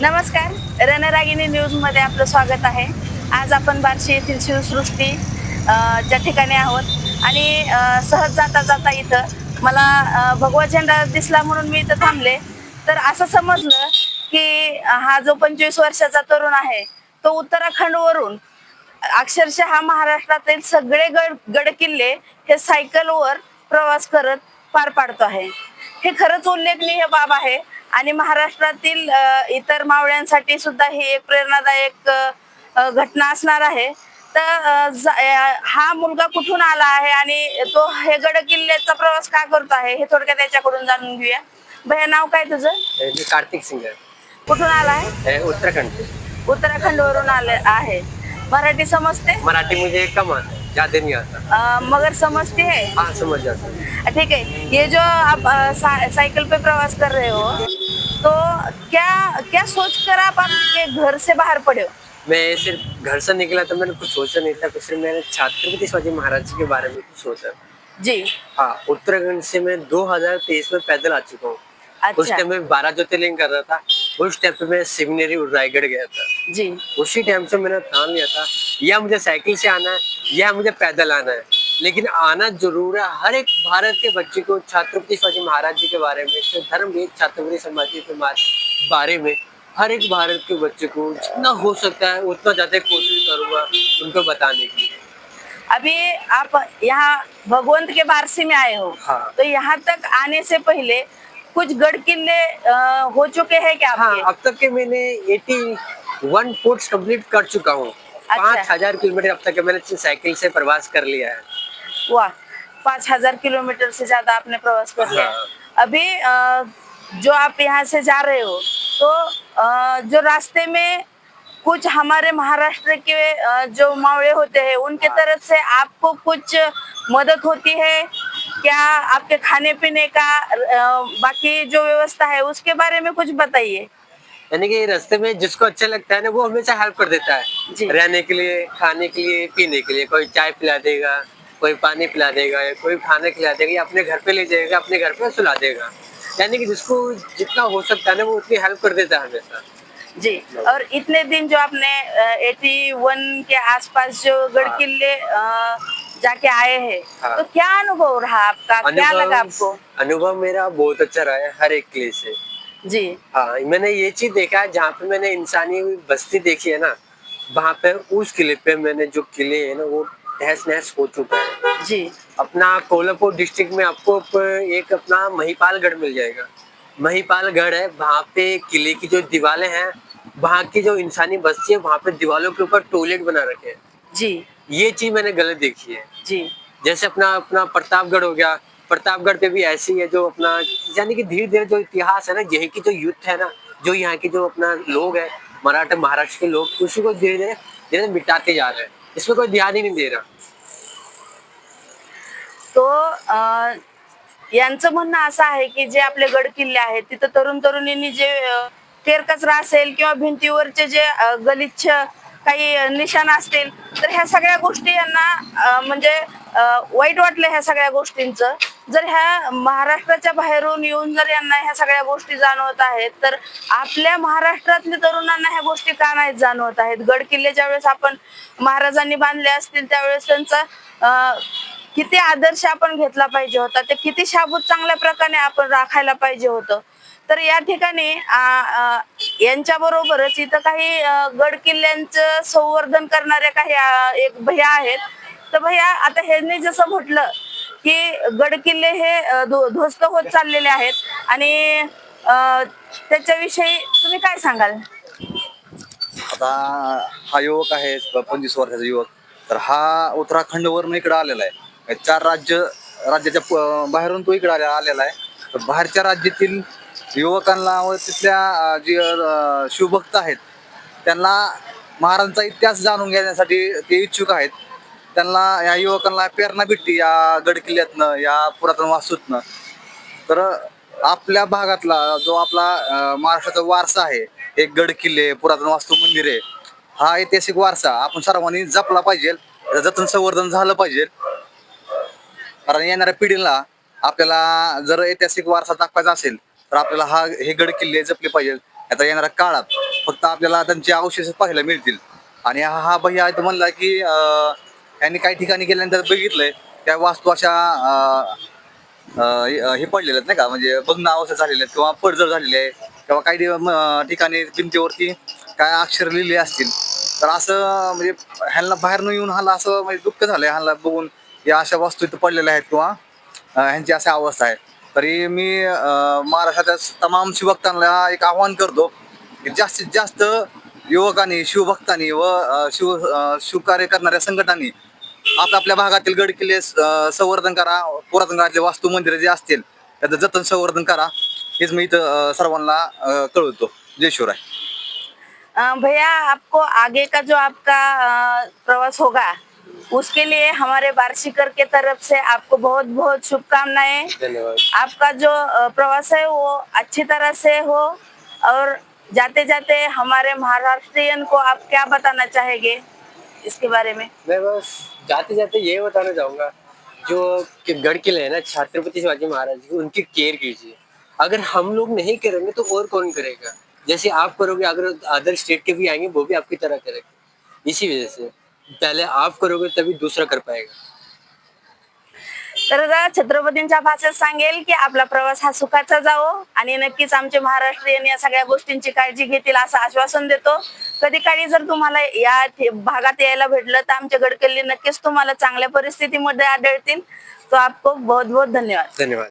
नमस्कार. रणरागिनी न्यूजमध्ये आपलं स्वागत आहे. आज आपण बार्शी येथील शिवसृष्टी ज्या ठिकाणी आहोत आणि सहज जाता जाता इथं मला भगवा झेंडा दिसला म्हणून मी इथं थांबले. तर असं समजलं की हा जो पंचवीस वर्षाचा तरुण आहे तो उत्तराखंडवरून अक्षरशः हा महाराष्ट्रातील सगळे गड गड किल्ले हे सायकलवर प्रवास करत पार पाडतो आहे. हे खरंच उल्लेखनीय बाब आहे. आणि महाराष्ट्रातील इतर मावळ्यांसाठी सुद्धा ही एक प्रेरणादायक घटना असणार आहे. तर हा मुलगा कुठून आला आहे आणि तो हे गड किल्ल्याचा प्रवास का करतो आहे हे थोडक्यात त्याच्याकडून जाणून घेऊया. भैया नाव काय तुझं? मी कार्तिक सिंग आहे कुठून आला आहे? हे उत्तराखंड. उत्तराखंड वरून आले आहे. मराठी समजते? मराठी मुझे कम आता है, ज्यादा नहीं आता. अ, मगर समझती है हाँ समझ जाता हूँ। ठीक है ये जो आप अ, सा, साइकिल पे प्रवास कर रहे हो तो क्या क्या सोच कर आप आपके घर से बाहर पड़े हो? मैं सिर्फ़ घर से निकला तो मैंने कुछ सोचा नहीं था कुछ सिर्फ़ मैंने छत्रपति शिवाजी महाराज जी के बारे में कुछ सोचा। जी। हाँ उत्तराखंड से मैं 2023 में पैदल आ चुका हूँ। अच्छा। उस टाइम में बारह ज्योतिर्लिंग कर रहा था उस टाइम पे मैं सिवनेरी रायगढ़ गया था। जी। उसी टाइम से मैंने ठान लिया था या मुझे साइकिल से आना है या मुझे पैदल आना है। लेकिन आना ज़रूर है। हर एक भारत के बच्चे को छत्रपति शिवाजी महाराज जी के बारे में धर्मवीर छत्रपति संभाजी के बारे- में हर एक भारत के बच्चे को जितना हो सकता है उतना ज़्यादा कोशिश करूँगा उनको बताने की। अभी आप यहाँ भगवंत के बारसी में आए हो हाँ। तो यहाँ तक आने से पहले कुछ गढ़ किले हो चुके हैं क्या हाँ अब तक के मैंने एटी वन पोर्ट्स कंप्लीट कर चुका हूँ। अच्छा। पाँच हज़ार किलोमीटर अब तक के मैंने साइकिल से प्रवास कर लिया है। वाह पाँच हज़ार किलोमीटर से ज़्यादा आपने प्रवास कर लिया। हाँ। अभी अ, जो आप यहाँ से जा रहे हो तो अ, जो रास्ते में कुछ हमारे महाराष्ट्र के जो मावड़े होते हैं उनके हाँ। तरफ़ से आपको कुछ मदद होती है? क्या आपके खाने पीने का बाकी जो व्यवस्था है उसके बारे में कुछ बताइए। यानी कि रास्ते में जिसको अच्छा लगता है ना वो हमेशा हेल्प कर देता है। रहने के लिए खाने के लिए पीने के लिए कोई चाय पिला देगा कोई पानी पिला देगा या कोई खाना खिला देगा या अपने घर पे ले जाएगा अपने घर पे सुला देगा। यानी कि जिसको जितना हो सकता है ना वो उतनी हेल्प कर देता है हमेशा। जी और इतने दिन जो आपने एटी वन के आसपास जो गढ़ हाँ। किले जाके आए हैं हाँ। तो क्या अनुभव रहा आपका? क्या लगा आपको? अनुभव अनुभव मेरा बहुत अच्छा रहा है हर एक किले से। जी। हाँ मैंने ये चीज़ देखा है जहाँ पे मैंने इंसानी बस्ती देखी है ना वहाँ पे उस किले पे मैंने जो किले है ना वो तहस नहस हो चुका है। जी। अपना कोल्हापुर डिस्ट्रिक्ट में आपको एक अपना महिपालगढ़ मिल जाएगा। महिपालगढ़ है वहाँ पे किले की जो दीवारें हैं वहाँ की जो इंसानी बस्ती है वहाँ पे दीवारों के ऊपर टॉयलेट बना रखे हैं। जी। ये चीज़ मैंने गलत देखी है। जी। जैसे अपना अपना प्रतापगढ़ हो गया प्रतापगढ़ पे भी ऐसी है जो अपना यानी कि धीरे धीरे जो इतिहास है ना यही की जो युद्ध है ना जो यहाँ के जो अपना लोग है मराठा महाराष्ट्र के लोग उसी को धीरे धीरे धीरे मिटाते जा रहे हैं। इसमें कोई ध्यान ही नहीं दे रहा। तो अ, यांचं म्हणणं असं आहे की जे आपले गड किल्ले आहेत तिथं तरुण तरुणींनी जे अ, असेल किंवा भिंतीवरचे जे अ, गलिच्छ काही अ, निशाण असतील तर ह्या सगळ्या गोष्टी यांना अ, म्हणजे अ, वाईट वाटलं ह्या सगळ्या गोष्टींचं. जर ह्या महाराष्ट्राच्या बाहेरून येऊन जर यांना ह्या सगळ्या गोष्टी जाणवत आहेत तर आपल्या महाराष्ट्रातल्या तरुणांना ह्या गोष्टी का नाहीत जाणवत आहेत? गड किल्ले ज्यावेळेस आपण महाराजांनी बांधले असतील त्यावेळेस त्यांचा अ, किती आदर्श आपण घेतला पाहिजे होता? ते किती शाबूत चांगल्या प्रकारे आपण राखायला पाहिजे होतं? तर या ठिकाणी यांच्या बरोबरच इथं काही गड किल्ल्यांचं संवर्धन करणाऱ्या काही एक भैया आहेत. तर भैया आता ह्यांनी जसं म्हटलं की गड किल्ले हे ध्वस्त होत चाललेले आहेत. आणि त्याच्याविषयी तुम्ही काय सांगाल? आता हा युवक आहे पंचवीस वर्षाचा युवक. तर हा उत्तराखंडवरून इकडे आलेला आहे. चार राज्य राज्याच्या बाहेरून तो इकडे आले- आलेला आहे. तर बाहेरच्या राज्यातील युवकांना व तिथल्या जे शिवभक्त आहेत त्यांना महाराजांचा इतिहास जाणून घेण्यासाठी ते इच्छुक आहेत. त्यांना या युवकांना प्रेरणा भेटते या गड किल्ल्यातनं या पुरातन वास्तूतनं. तर आपल्या भागातला जो आपला महाराष्ट्राचा वारसा आहे एक गड किल्ले पुरातन वास्तू मंदिर आहे हा ऐतिहासिक वारसा आपण सर्वांनी जपला पाहिजे जतन संवर्धन झालं पाहिजे. कारण येणाऱ्या पिढीला आपल्याला जर ऐतिहासिक वारसा दाखवायचा असेल तर आपल्याला हा हे गड किल्ले जपले पाहिजे. आता येणाऱ्या काळात फक्त आपल्याला त्यांचे अवशेष पाहायला मिळतील. आणि हा हा भैया म्हणला की त्यांनी काही ठिकाणी गेल्यानंतर बघितलंय त्या वास्तू अशा हे पडलेले आहेत नाही का? म्हणजे बघणं अवस्था झालेले आहेत किंवा पडझड झालेली आहे किंवा काही ठिकाणी भिंतीवरती काय अक्षर लिहिले असतील. तर असं म्हणजे ह्यांना बाहेरनं येऊन ह्याला असं म्हणजे दुःख झालंय ह्याला बघून या अशा वस्तू इथं पडलेल्या आहेत किंवा ह्यांची अशी अवस्था आहे. तरी मी महाराष्ट्राच्या तमाम शिवक्तांना एक आव्हान करतो की जास्तीत जास्त युवकांनी शिवभक्तांनी व अं, शिव अं, शिवकार्य करणाऱ्या संघटनांनी आपल्या आपल्या भागातील गड किल्ले अं, संवर्धन करा पुरातन काळातले वास्तू मंदिरं जे असतील त्याचं जतन संवर्धन करा हेच मी इथं अं, सर्वांना अं, कळवतो. जय शिवराय. अ, भैया आपको आगे का जो आपका अ, प्रवास होगा उसके लिए हमारे बार्शिकर के तरफ से आपको बहुत बहुत शुभकामनाएं। धन्यवाद। आपका जो अ, प्रवास है वो अच्छी तरह से हो और जाते जाते हमारे महाराष्ट्रियन को आप क्या बताना चाहेंगे इसके बारे में? मैं बस जाते जाते ये बताना चाहूँगा, जो गढ़ किले है ना छत्रपति शिवाजी महाराज की उनकी केयर कीजिए। अगर हम लोग नहीं करेंगे तो और कौन करेगा? जैसे आप करोगे, अगर अदर स्टेट के भी आएँगे, वो भी आपकी तरह करेंगे। इसी वजह से, पहले आप करोगे, तभी दूसरा कर पाएगा। तर छत्रपतींच्या भाषेत सांगेल की आपला प्रवास हा सुखाचा जावो आणि नक्कीच आमचे महाराष्ट्रीयन या सगळ्या गोष्टींची काळजी घेतील असं आश्वासन देतो. कधी काळी जर तुम्हाला या भागात यायला भेटलं तर आमचे गडकिल्ले नक्कीच तुम्हाला चांगल्या परिस्थितीमध्ये आढळतील. तो आपको बहुत बहुत धन्यवाद. धन्यवाद.